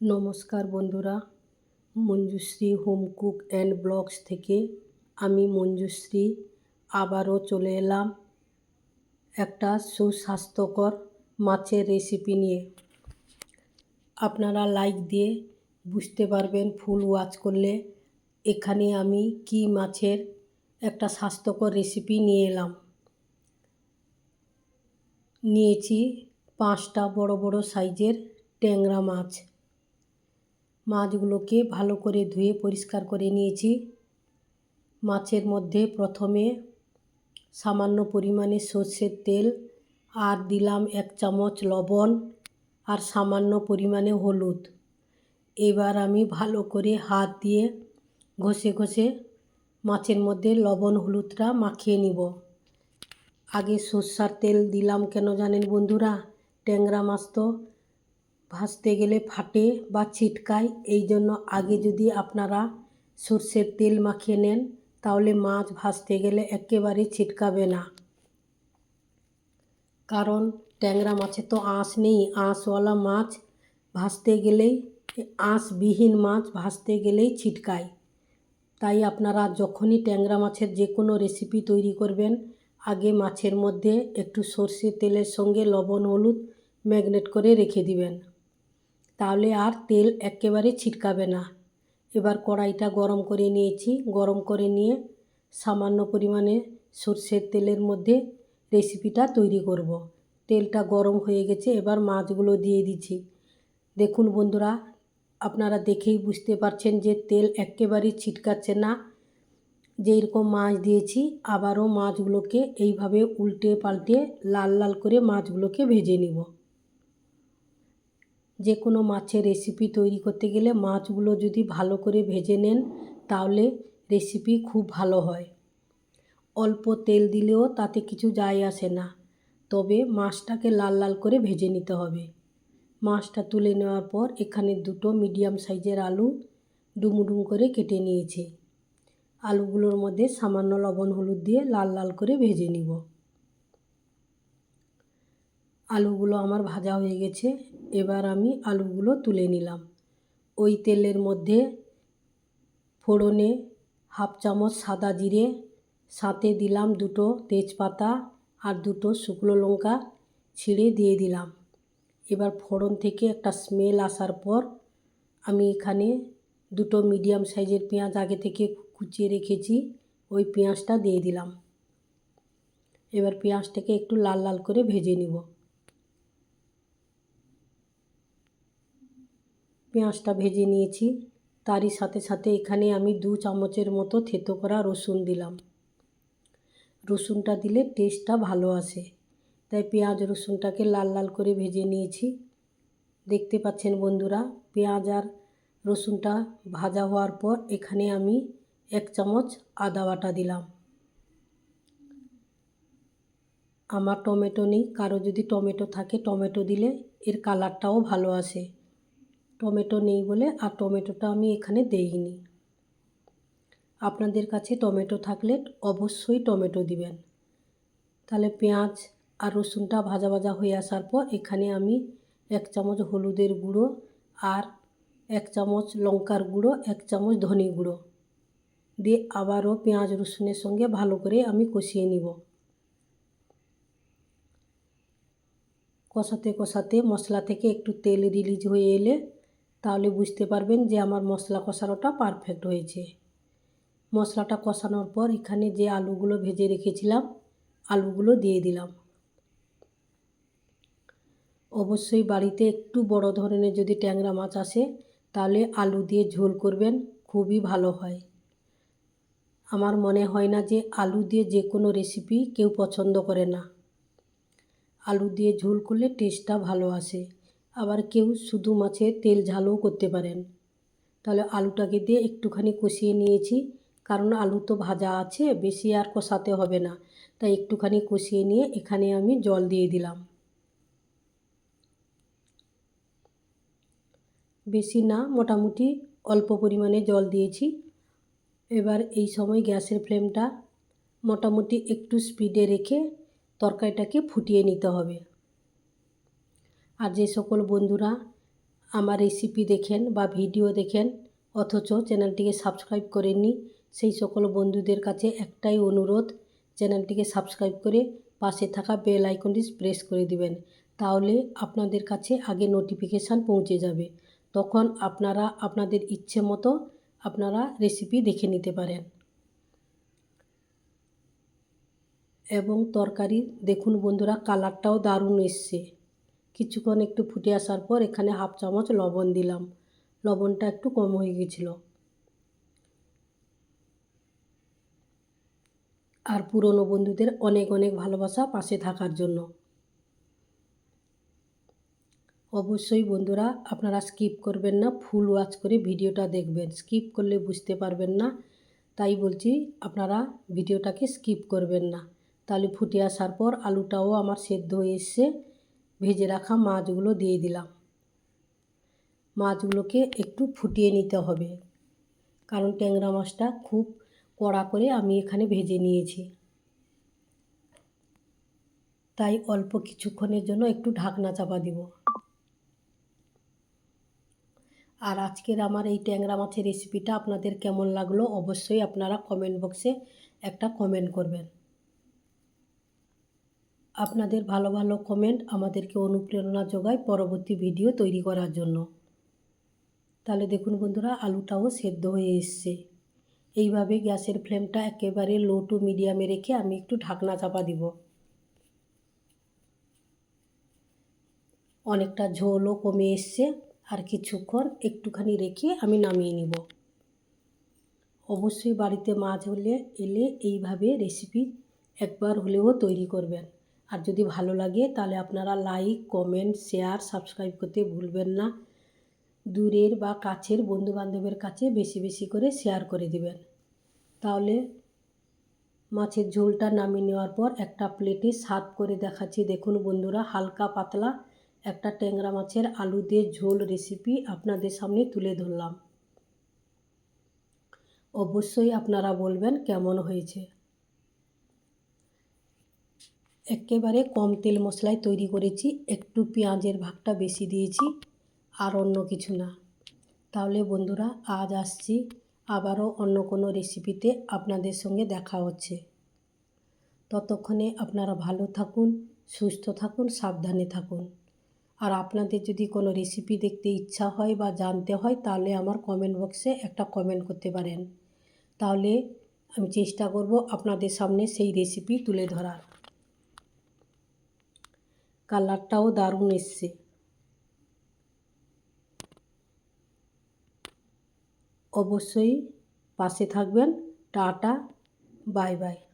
নমস্কার বন্ধুরা, Manjushree home cook and blogs থেকে আমি মঞ্জুশ্রী আবারও চলে এলাম একটা সুস্বাস্থ্যকর মাছের রেসিপি নিয়ে। আপনারা লাইক দিয়ে বুঝতে পারবেন ফুল ওয়াচ করলে এখানে আমি কি মাছের একটা স্বাস্থ্যকর রেসিপি নিয়ে এলাম। নিয়েছি পাঁচটা বড় বড় সাইজের ট্যাংরা মাছ। মাছগুলোকে ভালো করে ধুয়ে পরিষ্কার করে নিয়েছি। মাছের মধ্যে প্রথমে সামান্য পরিমাণে সর্ষের তেল আর দিলাম এক চামচ লবণ আর সামান্য পরিমাণে হলুদ। এবার আমি ভালো করে হাত দিয়ে ঘষে ঘষে মাছের মধ্যে লবণ হলুদটা মাখিয়ে নিব। আগে সর্ষার তেল দিলাম কেন জানেন বন্ধুরা? ট্যাংরা মাছ তো ভাজতে গেলে ফাটে বা ছিটকায়, এই জন্য আগে যদি আপনারা সর্ষের তেল মাখিয়ে নেন, তাহলে মাছ ভাজতে গেলে একেবারে ছিটকাবে না। কারণ ট্যাংরা মাছে তো আঁশ নেই, আঁশওয়ালা মাছ ভাজতে গেলেই, আঁশবিহীন মাছ ভাজতে গেলেই ছিটকায়। তাই আপনারা যখনই ট্যাংরা মাছের যে কোনো রেসিপি তৈরি করবেন, আগে মাছের মধ্যে একটু সর্ষের তেলের সঙ্গে লবণ, হলুদ ম্যাগনেট করে রেখে দিবেন। তাহলে আর তেল একেবারে ছিটকাবে না। এবার কড়াইটা গরম করে নিয়েছি। গরম করে নিয়ে সামান্য পরিমাণে সর্ষের তেলের মধ্যে রেসিপিটা তৈরি করব। তেলটা গরম হয়ে গেছে, এবার মাছগুলো দিয়ে দিচ্ছি। দেখুন বন্ধুরা, আপনারা দেখেই বুঝতে পারছেন যে তেল একেবারেই ছিটকাচ্ছে না। যেরকম মাছ দিয়েছি, আবারও মাছগুলোকে এইভাবে উল্টে পাল্টে লাল লাল করে মাছগুলোকে ভেজে নিব। যে কোনো মাছের রেসিপি তৈরি করতে গেলে মাছগুলো যদি ভালো করে ভেজে নেন, তাহলে রেসিপি খুব ভালো হয়। অল্প তেল দিলেও তাতে কিছু যায় আসে না। তবে মাছটাকে লাল লাল করে ভেজে নিতে হবে। মাছটা তুলে নেওয়ার পর এখানে দুটো মিডিয়াম সাইজের আলু ডুমুডুম করে কেটে নিয়েছি। আলুগুলোর মধ্যে সামান্য লবণ, হলুদ দিয়ে লাল লাল করে ভেজে নিব। আলুগুলো আমার ভাজা হয়ে গেছে। এবার আমি আলুগুলো তুলে নিলাম। ওই তেলের মধ্যে ফোড়নে হাফ চামচ সাদা জিরে, সাথে দিলাম দুটো তেজপাতা আর দুটো শুকনো লঙ্কা ছিঁড়ে দিয়ে দিলাম। এবার ফোড়ন থেকে একটা স্মেল আসার পর আমি এখানে দুটো মিডিয়াম সাইজের পেঁয়াজ আগে থেকে কুচিয়ে রেখেছি, ওই পেঁয়াজটা দিয়ে দিলাম। এবার পেঁয়াজটাকে একটু লাল লাল করে ভেজে নিব। পেঁয়াজটা ভেজে নিয়েছি। তারই সাথে সাথে এখানে আমি দু চামচের মতো থেতো করা রসুন দিলাম। রসুনটা দিলে টেস্টটা ভালো আসে। তাই পেঁয়াজ রসুনটাকে লাল লাল করে ভেজে নিয়েছি। দেখতে পাচ্ছেন বন্ধুরা, পেঁয়াজ আর রসুনটা ভাজা হওয়ার পর এখানে আমি এক চামচ আদা বাটা দিলাম। আমার টমেটো নেই, কারও যদি টমেটো থাকে, টমেটো দিলে এর কালারটাও ভালো আসে। টমেটো নেই বলে আর টমেটোটা আমি এখানে দেইনি। আপনাদের কাছে টমেটো থাকলে অবশ্যই টমেটো দিবেন। তাহলে পেঁয়াজ আর রসুনটা ভাজা ভাজা হয়ে আসার পর এখানে আমি এক চামচ হলুদের গুঁড়ো আর এক চামচ লঙ্কার গুঁড়ো, এক চামচ ধনে গুঁড়ো দিয়ে আবারও পেঁয়াজ, রসুনের সঙ্গে ভালো করে আমি কষিয়ে নিব। কষাতে কষাতে মশলা থেকে একটু তেল রিলিজ হয়ে এলে তাহলে বুঝতে পারবেন যে আমার মশলা কষানোটা পারফেক্ট হয়েছে। মশলাটা কষানোর পর এখানে যে আলুগুলো ভেজে রেখেছিলাম, আলুগুলো দিয়ে দিলাম। অবশ্যই বাড়িতে একটু বড় ধরনের যদি ট্যাংরা মাছ আসে, তাহলে আলু দিয়ে ঝোল করবেন, খুবই ভালো হয়। আমার মনে হয় না যে আলু দিয়ে যে কোনো রেসিপি কেউ পছন্দ করে না। আলু দিয়ে ঝোল করলে টেস্টটা ভালো আসে। আবার কেউ শুধু মাছের তেল ঝালও করতে পারেন। তাহলে আলুটাকে দিয়ে একটুখানি কষিয়ে নিয়েছি, কারণ আলু তো ভাজা আছে, বেশি আর কষাতে হবে না। তাই একটুখানি কষিয়ে নিয়ে এখানে আমি জল দিয়ে দিলাম। বেশি না, মোটামুটি অল্প পরিমাণে জল দিয়েছি। এবার এই সময় গ্যাসের ফ্লেমটা মোটামুটি একটু স্পিডে রেখে তরকারিটাকে ফুটিয়ে নিতে হবে। আর যে সকল বন্ধুরা আমার রেসিপি দেখেন বা ভিডিও দেখেন, অথচ চ্যানেলটিকে সাবস্ক্রাইব করেননি, সেই সকল বন্ধুদের কাছে একটাই অনুরোধ চ্যানেলটিকে সাবস্ক্রাইব করে পাশে থাকা বেল আইকনটি প্রেস করে দিবেন, তাহলে আপনাদের কাছে আগে নোটিফিকেশান পৌঁছে যাবে। তখন আপনারা, আপনাদের ইচ্ছে মতো আপনারা রেসিপি দেখে নিতে পারেন। এবং তরকারি দেখুন বন্ধুরা কালারটাও দারুণ এসছে। কিছুক্ষণ একটু ফুটে আসার পর এখানে হাফ চামচ লবণ দিলাম। লবণটা একটু কম হয়ে গেছিল। আর পুরনো বন্ধুদের অনেক অনেক ভালোবাসা পাশে থাকার জন্য। অবশ্যই বন্ধুরা, আপনারা স্কিপ করবেন না, ফুল ওয়াচ করে ভিডিওটা দেখবেন। স্কিপ করলে বুঝতে পারবেন না, তাই বলছি আপনারা ভিডিওটাকে স্কিপ করবেন না। তাহলে ফুটে আসার পর আলুটাও আমার সেদ্ধ হয়ে এসছে। ভেজে রাখা মাছগুলো দিয়ে দিলাম। মাছগুলোকে একটু ফুটিয়ে নিতে হবে, কারণ ট্যাংরা মাছটা খুব কড়া করে আমি এখানে ভেজে নিয়েছি। তাই অল্প কিছুক্ষণের জন্য একটু ঢাকনা চাপা দিব। আর আজকের আমার এই ট্যাংরা মাছের রেসিপিটা আপনাদের কেমন লাগল অবশ্যই আপনারা কমেন্ট বক্সে একটা কমেন্ট করবেন। আপনাদের ভালো ভালো কমেন্ট আমাদেরকে অনুপ্রেরণা যোগায় পরবর্তী ভিডিও তৈরি করার জন্য। তাহলে দেখুন বন্ধুরা, আলুটাও সেদ্ধ হয়ে এসছে। এইভাবে গ্যাসের ফ্লেমটা একেবারে লো টু মিডিয়ামে রেখে আমি একটু ঢাকনা চাপা দিব। অনেকটা ঝোলও কমে এসছে, আর কিছুক্ষণ একটুখানি রেখে আমি নামিয়ে নিব। অবশ্যই বাড়িতে মাছ হলে এলে এইভাবে রেসিপি একবার হলেও তৈরি করবেন। আর যদি ভালো লাগে তাহলে আপনারা লাইক কমেন্ট শেয়ার সাবস্ক্রাইব করতে ভুলবেন না। দূরের বা কাছের বন্ধুবান্ধবের কাছে বেশি বেশি করে শেয়ার করে দিবেন। তাহলে মাছের ঝোলটা নামিয়ে নেওয়ার পর একটা প্লেটে সার্ভ করে দেখাচ্ছি। দেখুন বন্ধুরা, হালকা পাতলা একটা ট্যাংরা মাছের আলু দিয়ে ঝোল রেসিপি আপনাদের সামনে তুলে ধরলাম। অবশ্যই আপনারা বলবেন কেমন হয়েছে। একেবারে কম তেল মশলায় তৈরি করেছি। একটু পেঁয়াজের ভাগটা বেশি দিয়েছি, আর অন্য কিছু না। তাহলে বন্ধুরা, আজ আসছি। আবারও অন্য কোনো রেসিপিতে আপনাদের সঙ্গে দেখা হচ্ছে। ততক্ষণে আপনারা ভালো থাকুন, সুস্থ থাকুন, সাবধানে থাকুন। আর আপনাদের যদি কোনো রেসিপি দেখতে ইচ্ছা হয় বা জানতে হয়, তাহলে আমার কমেন্ট বক্সে একটা কমেন্ট করতে পারেন। তাহলে আমি চেষ্টা করব আপনাদের সামনে সেই রেসিপি তুলে ধরার। কালারটাও দারুণ এসছে। অবশ্যই পাশে থাকবেন। Tata bye bye.